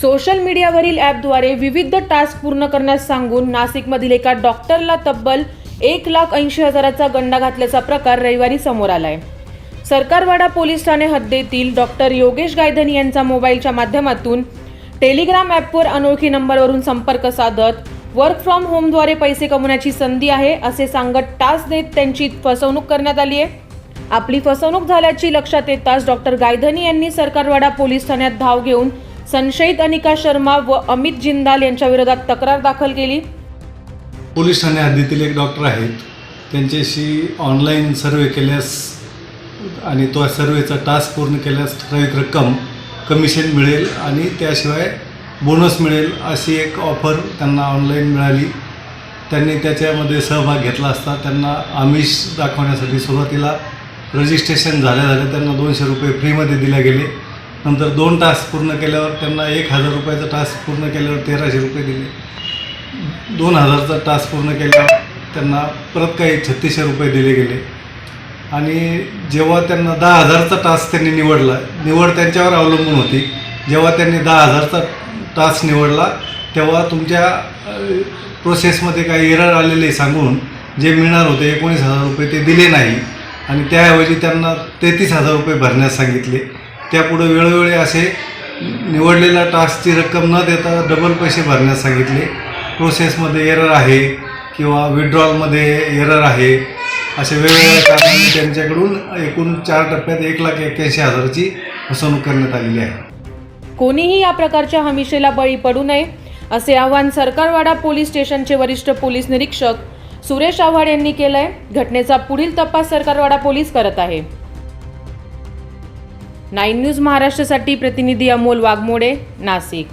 Social मीडियावरील ॲपद्वारे विविध task पूर्ण करण्यास सांगून नाशिकमधील एका डॉक्टरला तब्बल एक लाख ऐंशी हजाराचा गंडा घातल्याचा प्रकार रविवारी समोर आलाय. सरकारवाडा पोलीस ठाणे हद्दीतील डॉक्टर योगेश गायधनी यांचा मोबाईलच्या माध्यमातून टेलिग्राम ॲपवर अनोळखी नंबरवरून संपर्क साधत वर्क फ्रॉम होमद्वारे पैसे कमवण्याची संधी आहे असे सांगत टास्क देत त्यांची फसवणूक करण्यात आली आहे. आपली फसवणूक झाल्याची लक्षात येताच डॉक्टर गायधनी यांनी सरकारवाडा पोलीस ठाण्यात धाव घेऊन संशयित अनिका शर्मा व अमित जिंदाल यांच्या विरोधात तक्रार दाखल केली. पोलीस ठाणे हद्दीतील एक डॉक्टर आहेत. त्यांच्याशी ऑनलाईन सर्वे केल्यास आणि तो सर्वेचा टास्क पूर्ण केल्यास ठराविक रक्कम कमिशन मिळेल आणि त्याशिवाय बोनस मिळेल अशी एक ऑफर त्यांना ऑनलाईन मिळाली. त्यांनी त्याच्यामध्ये सहभाग घेतला असता त्यांना आमिष दाखवण्यासाठी सुरुवातीला रजिस्ट्रेशन झाल्या झाल्या त्यांना दोनशे रुपये फ्रीमध्ये दिले गेले. नंतर दोन टास्क पूर्ण केल्यावर त्यांना एक हजार रुपयाचा टास्क पूर्ण केल्यावर तेराशे रुपये दिले. दोन हजारचा टास्क पूर्ण केल्यावर त्यांना परत काही छत्तीसशे रुपये दिले गेले. आणि जेव्हा त्यांना दहा हजारचा टास्क त्यांनी निवडला निवड त्यांच्यावर अवलंबून होती. जेव्हा त्यांनी दहा हजारचा टास्क निवडला तेव्हा तुमच्या प्रोसेसमध्ये काही एरर आलेले सांगून जे मिळणार होते एकोणीस हजार रुपये ते दिले नाही. आणि त्याऐवजी त्यांना तेहतीस हजार रुपये भरण्यास सांगितले. त्यापुढे वेळोवेळी असे निवडलेल्या टास्कची रक्कम न देता डबल पैसे भरण्यास सांगितले. प्रोसेसमध्ये एरर आहे किंवा विड्रॉलमध्ये एरर आहे. अशा वेगवेगळ्या कारणांनी त्यांच्याकडून एकूण चार टप्प्यात एक लाख एक्क्याऐंशी हजाराची फसवणूक करण्यात आलेली आहे. कोणीही या प्रकारच्या हमीशेला बळी पडू नये असे आवाहन सरकारवाडा पोलीस स्टेशनचे वरिष्ठ पोलीस निरीक्षक सुरेश आव्हाड यांनी केलंय. घटनेचा पुढील तपास सरकारवाडा पोलीस करत आहे. नाईन न्यूज महाराष्ट्रासाठी प्रतिनिधी अमोल वाघमोडे नाशिक.